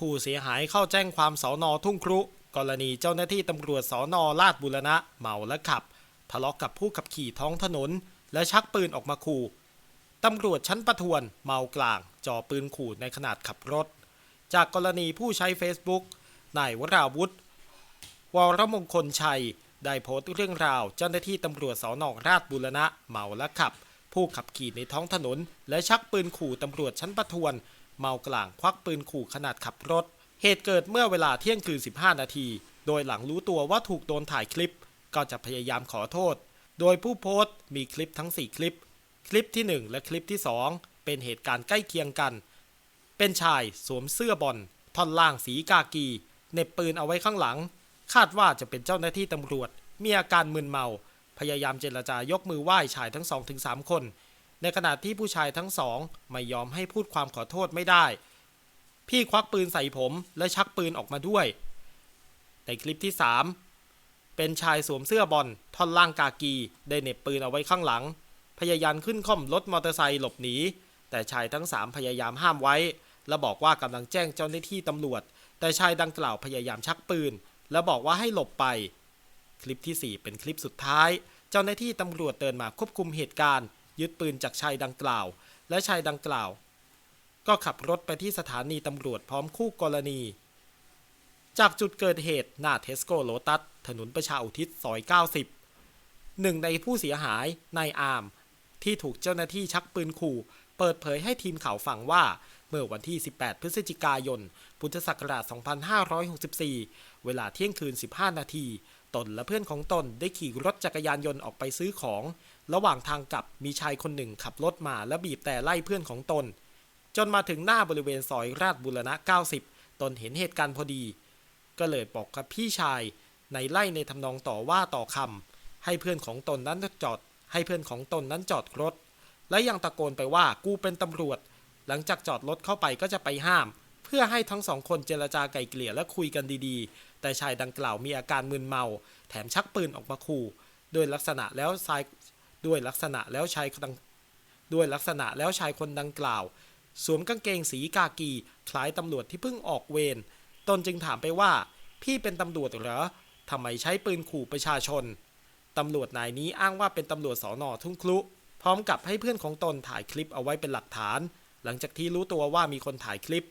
ผู้เสียหายเข้าแจ้งความสอนอทุ่งครุ กรณีเจ้าหน้าที่ตำรวจสอนอลาดบุรณะเมาและขับ ทะเลาะกับผู้ขับขี่ท้องถนน และชักปืนออกมาขู่ตำรวจชั้นประทวนเมากลางจ่อปืนขู่ในขนาดขับรถ จากกรณีผู้ใช้ Facebook นายวราวุธ วรมงคลชัย ได้โพสต์เรื่องราวเจ้าหน้าที่ตำรวจสอนอราชบุรณะเมาและขับ ผู้ขับขี่ในท้องถนน และชักปืนขู่ตำรวจชั้นประทวน เมากลางควักปืนขู่ขนาดขับรถ เหตุเกิดเมื่อเวลาเที่ยงคืน 15 นาที โดยหลังรู้ตัวว่าถูกโดนถ่ายคลิป ก็จะพยายามขอโทษ โดยผู้โพสต์มีคลิปทั้ง 4 คลิป คลิปที่ 1 และคลิปที่ 2 เป็นเหตุการณ์ใกล้เคียงกัน เป็นชายสวมเสื้อบอลท่อนล่างสีกากีเหน็บปืนเอาไว้ข้างหลัง คาดว่าจะเป็นเจ้าหน้าที่ตำรวจ มีอาการมึนเมา พยายามเจรจายกมือไหว้ชายทั้งสองถึงสามคน ในขณะที่ผู้ชายทั้งสองไม่ยอมให้พูดความขอโทษไม่ได้ พี่ควักปืนใส่ผมและชักปืนออกมาด้วย ในคลิปที่ 3 เป็นชายสวมเสื้อบอลท่อนล่างกากีได้เหน็บปืนเอาไว้ข้างหลัง พยายามขึ้นค่อมรถมอเตอร์ไซค์หลบหนี แต่ชายทั้งสามพยายามห้ามไว้ และบอกว่ากำลังแจ้งเจ้าหน้าที่ตำรวจ แต่ชายดังกล่าวพยายามชักปืน และบอกว่าให้หลบไป คลิปที่ 4 เป็นคลิปสุดท้าย เจ้าหน้าที่ตำรวจเดินมาควบคุมเหตุการณ์ ยึดปืนจากชายดังกล่าว และชายดังกล่าว ก็ขับรถไปที่สถานีตำรวจพร้อมคู่กรณี จากจุดเกิดเหตุหน้าเทสโก้โลตัส ถนนประชาอุทิศซอย 90 หนึ่งในผู้เสียหายนายอาร์มที่ถูกเจ้าหน้าที่ชักปืนขู่ เปิดเผยให้ทีมข่าวฟังว่าเมื่อวันที่ 18 พฤศจิกายน พุทธศักราช 2564 เวลาเที่ยงคืน 15 นาที ตนและเพื่อนของตนได้ขี่รถจักรยานยนต์ออกไปซื้อของ ระหว่างทางกลับมีชายคนหนึ่งขับรถมาและบีบแต่ไล่เพื่อนของตน จนมาถึงหน้าบริเวณซอยราชบุรณะ 90 ตนเห็นเหตุการณ์พอดี ก็เลยบอกกับพี่ชายในไล่ในทำนองต่อว่าต่อคำให้เพื่อนของตนนั้นจอด ให้เพื่อนของตนนั้นจอดรถ และยังตะโกนไปว่ากูเป็นตำรวจ หลังจากจอดรถเข้าไปก็จะไปห้าม พื่อให้ทั้งสองคนเจรจาไกล่เกลี่ยและคุยกันดีๆ แต่ชายดังกล่าวมีอาการมึนเมา แถมชักปืนออกมาขู่ด้วยลักษณะแล้วชายด้วยลักษณะแล้วชายดังด้วยลักษณะแล้วชายคนดังกล่าว สวมกางเกงสีกากีคล้ายตำรวจที่เพิ่งออกเวรตนจึงถามไปว่า พี่เป็นตำรวจเหรอทำไมใช้ปืนขู่ประชาชนตำรวจนายนี้อ้างว่าเป็นตำรวจสอนอทุ่งครุพร้อมกับให้เพื่อนของตนถ่ายคลิปเอาไว้เป็นหลักฐาน หลังจากที่รู้ตัวว่ามีคนถ่ายคลิป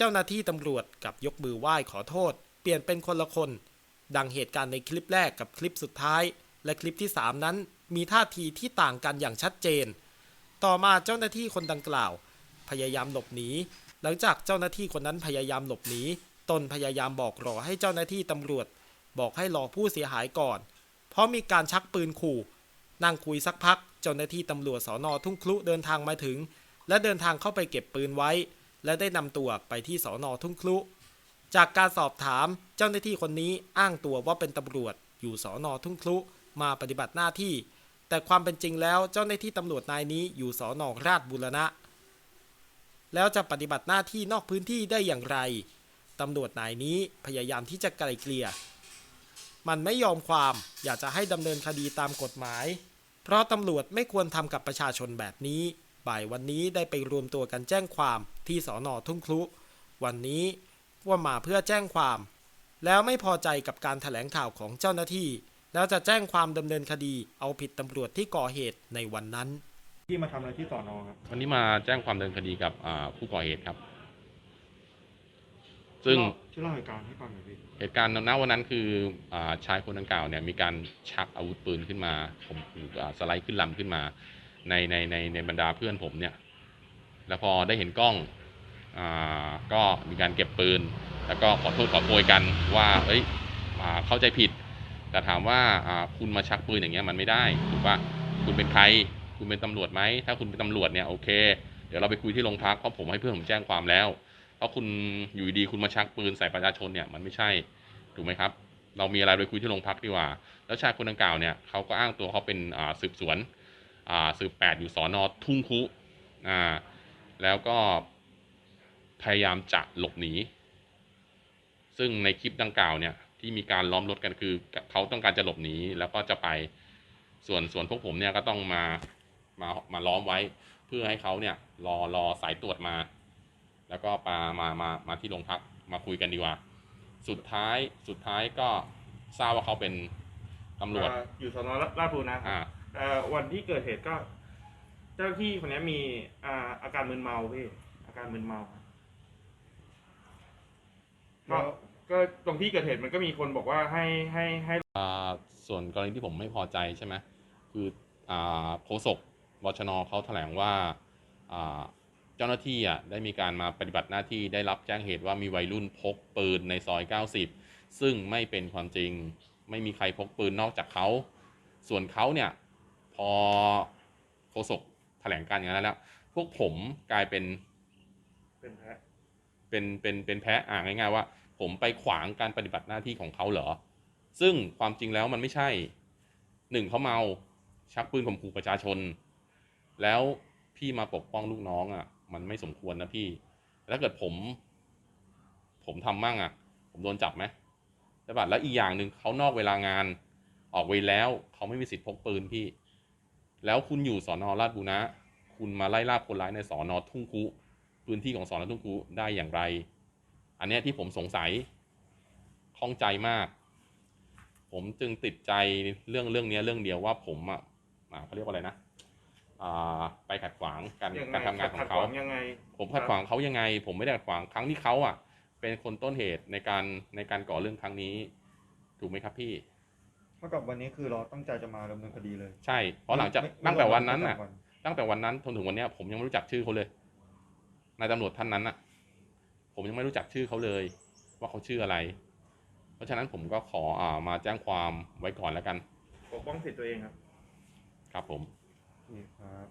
เจ้าหน้าที่ตำรวจกับยกมือไหว้ขอโทษ เปลี่ยนเป็นคนละคน ดังเหตุการณ์ในคลิปแรกกับคลิปสุดท้าย และคลิปที่ 3 นั้น มีท่าทีที่ต่างกันอย่างชัดเจน ต่อมาเจ้าหน้าที่คนดังกล่าว พยายามหลบหนีหลังจากเจ้าหน้าที่คนนั้นพยายามหลบหนีตนพยายามบอกรอให้เจ้าหน้าที่ตำรวจ บอกให้รอผู้เสียหายก่อน เพราะมีการชักปืนขู่ นั่งคุยสักพัก เจ้าหน้าที่ตำรวจสอนอทุ่งครุเดินทางมาถึง และเดินทางเข้าไปเก็บปืนไว้ และได้นำตัวไปที่สอนอทุ่งครุ จากการสอบถามเจ้าหน้าที่คนนี้อ้างตัวว่าเป็นตำรวจอยู่สอนอทุ่งครุมาปฏิบัติหน้าที่ แต่ความเป็นจริงแล้วเจ้าหน้าที่ตำรวจนายนี้อยู่สอนอราชบุรณะ แล้วจะปฏิบัติหน้าที่นอกพื้นที่ได้อย่างไรตำรวจนายนี้พยายามที่จะไกลเกลี่ย มันไม่ยอมความอยากจะให้ดำเนินคดีตามกฎหมาย เพราะตำรวจไม่ควรทำกับประชาชนแบบนี้ บ่ายวันนี้ได้ไปรวมตัวกันแจ้งความที่สอนอทุ่งครุ วันนี้ว่ามาเพื่อแจ้งความ แล้วไม่พอใจกับการถแถลงข่าวของเจ้าหน้าที่ แล้วจะแจ้งความดำเนินคดี เอาผิดตำรวจที่ก่อเหตุในวันนั้น ที่มาทำอะไรที่สอนอครับวันนี้มาแจ้งความดำเนินคดีกับอ่าผู้ก่อเหตุครับ ซึ่ง ช่วยเล่าเหตุการณ์ให้ฟังหน่อยพี่เหตุการณ์ณวันนั้นคืออาชายคนดังกล่าวเนี่ยมีการชักอาวุธปืนขึ้นมาผมอ่าสไลด์ขึ้นลำขึ้นมา ในในในในบรรดาเพื่อนผมเนี่ย แล้วพอได้เห็นกล้องอ่าก็มีการเก็บปืน แล้วก็ขอโทษขอโพยกันว่าเอ้ยอ่าเข้าใจผิด แต่ถามว่าอ่าคุณมาชักปืนอย่างเงี้ยมันไม่ได้ถูกปะคุณเป็นใคร คุณเป็นตำรวจไหม ถ้าคุณเป็นตำรวจเนี่ยโอเค เดี๋ยวเราไปคุยที่โรงพักเพราะผมให้เพื่อนผมแจ้งความแล้ว เพราะคุณอยู่ดีคุณมาชักปืนใส่ประชาชนเนี่ยมันไม่ใช่ถูกไหมครับ เรามีอะไรไปคุยที่โรงพักดีกว่า แล้วชายคนดังกล่าวเนี่ยเขาก็อ้างตัวเขาเป็นอ่าสืบสวน สืบแปดอยู่สอนอทุ่งคุอ่าแล้วก็พยายามจะหลบหนี ซึ่งในคลิปดังกล่าวเนี่ยที่มีการล้อมรถกันคือเขาต้องการจะหลบหนีแล้วก็จะไปส่วนส่วนพวกผมเนี่ยก็ต้องมามามาล้อมไว้ เพื่อให้เขาเนี่ยรอรอสายตรวจมา แล้วก็มามามามาที่โรงพักมาคุยกันดีกว่า สุดท้ายสุดท้ายก็ทราบว่าเขาเป็นตำรวจอ่าอยู่สอนอลาดพร้าวนะครับอ่าเอ่อ วันที่เกิดเหตุก็ เจ้าหน้าที่คนนี้มีอ่าอาการมึนเมาพี่อาการมึนเมาก็ก็ตรงที่เกิดเหตุมันก็มีคนบอกว่าให้ให้ให้ อ่าส่วนกรณีที่ผมไม่พอใจใช่ไหมคืออ่าโฆษกบชนเขาแถลงว่าอ่าเจ้าหน้าที่อะได้มีการมาปฏิบัติหน้าที่ได้รับแจ้งเหตุว่ามีวัยรุ่นพกปืนในซอย 90 ซึ่งไม่เป็นความจริง ไม่มีใครพกปืนนอกจากเขา ส่วนเขาเนี่ย พอโฆษกแถลงการอย่างนั้นแล้ว พวกผมกลายเป็นเป็นแพ้เป็นเป็นเป็นแพ้อ่าง่ายๆว่า ผมไปขวางการปฏิบัติหน้าที่ของเขาเหรอ ซึ่งความจริงแล้วมันไม่ใช่หนึ่งเขาเมาชักปืนข่มขู่ประชาชน แล้วพี่มาปกป้องลูกน้องอะ มันไม่สมควรนะพี่แล้วถ้าเกิดผม ผมทำมั่งอะ ผมโดนจับไหมใช่ปะแล้วอีกอย่างหนึ่งเขานอกเวลางานออกเวรแล้วเขาไม่มีสิทธิ์พกปืนพี่ แล้วคุณอยู่สอนอราชบุรณะ คุณมาไล่ล่าคนร้ายในสอนอทุ่งคุพื้นที่ของสอนอทุ่งคุได้อย่างไร อันเนี้ยที่ผมสงสัยข้องใจมาก ผมจึงติดใจเรื่องเรื่องเนี้ยเรื่องเดียวว่าผมอะอ่าเขาเรียกว่าอะไรนะอ่าไปขัดขวางการยังไงการทำงานของเขาขัดขวยังไงผมขัดขวางเขายังไง ผมไม่ได้ขัดขวางครั้งที่เขาอะ เป็นคนต้นเหตุในการในการก่อเรื่องครั้งนี้ ถูกไหมครับพี่ เท่ากับวันนี้คือเราตั้งใจจะมาดำเนินคดีเลยใช่เพราะหลังจากไม่ตั้งแต่วันนั้นน่ะ ไม่ตั้งแต่วันนั้นจนถึงวันเนี้ยผมยังไม่รู้จักชื่อเขาเลยนายตำรวจท่านนั้นน่ะ ผมยังไม่รู้จักชื่อเขาเลย ว่าเขาชื่ออะไร เพราะฉะนั้นผมก็ขออ่ามาแจ้งความไว้ก่อนแล้วกัน ปกป้องสิทธิ์ตัวเองครับ ครับผมโอเคครับ